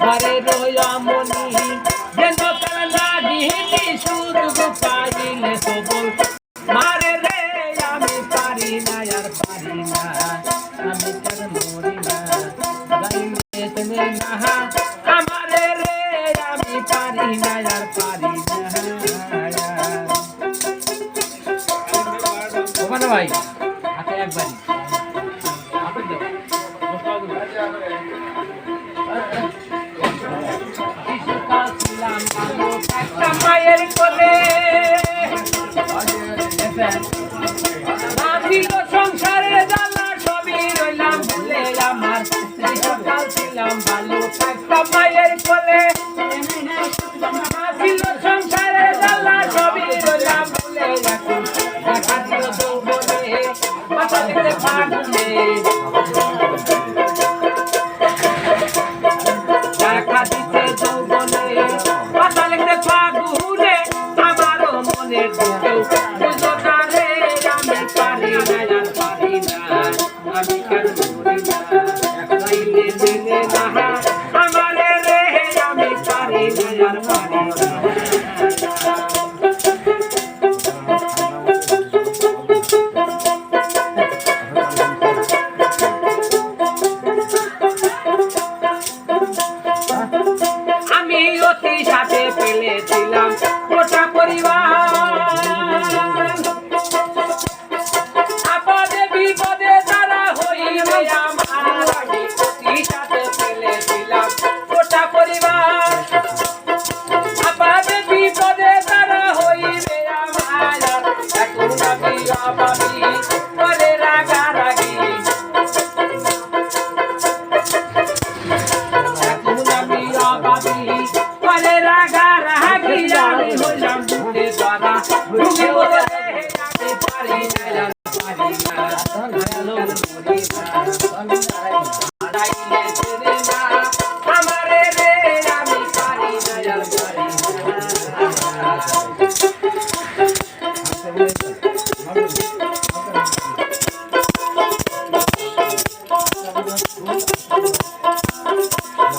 ঘরে রয়া মনি যেন তার লাগিনি শুধু পাইলে সবল। মারে রে, আমি পারি না, আর পারি না, আমি কেন মরি না? গাইলে তেনে না আমারে রে, আমি পারি না, আর পারি না। ভাই। মায়ের কোলে ছিল সংসারে জ্বালা সবই রইলাম ভুলে আমার শিশুকাল ছিলাম একটা মায়ের কোলে ছিল সংসারে জ্বালা সবই রইলাম ভুলে এখন আমি কেন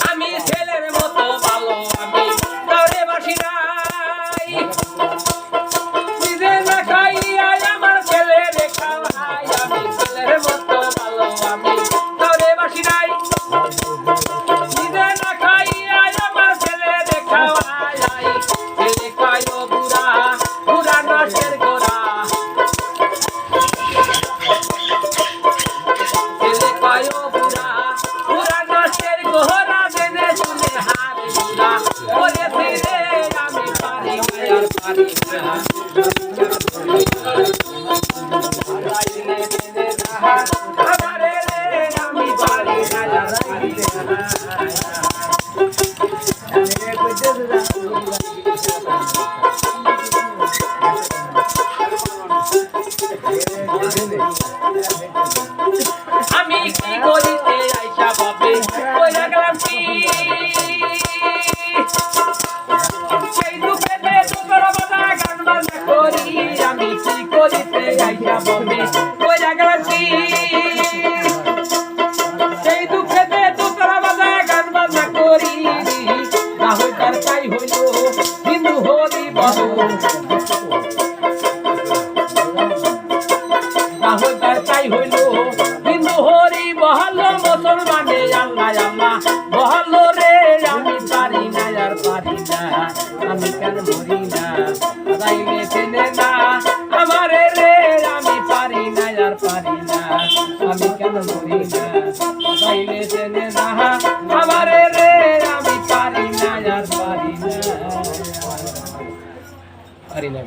আমি ছেলের মতো ভালো আমি দৌড়ে বাসি নাই। নাই নিজে আমি তাই হইল। হিন্দু হরি বহল মুসলমানে আমি না, আর পারি আমি কেন মরি না? চেনে না, আমারে রে। আমি পারি না, আর পারি না। না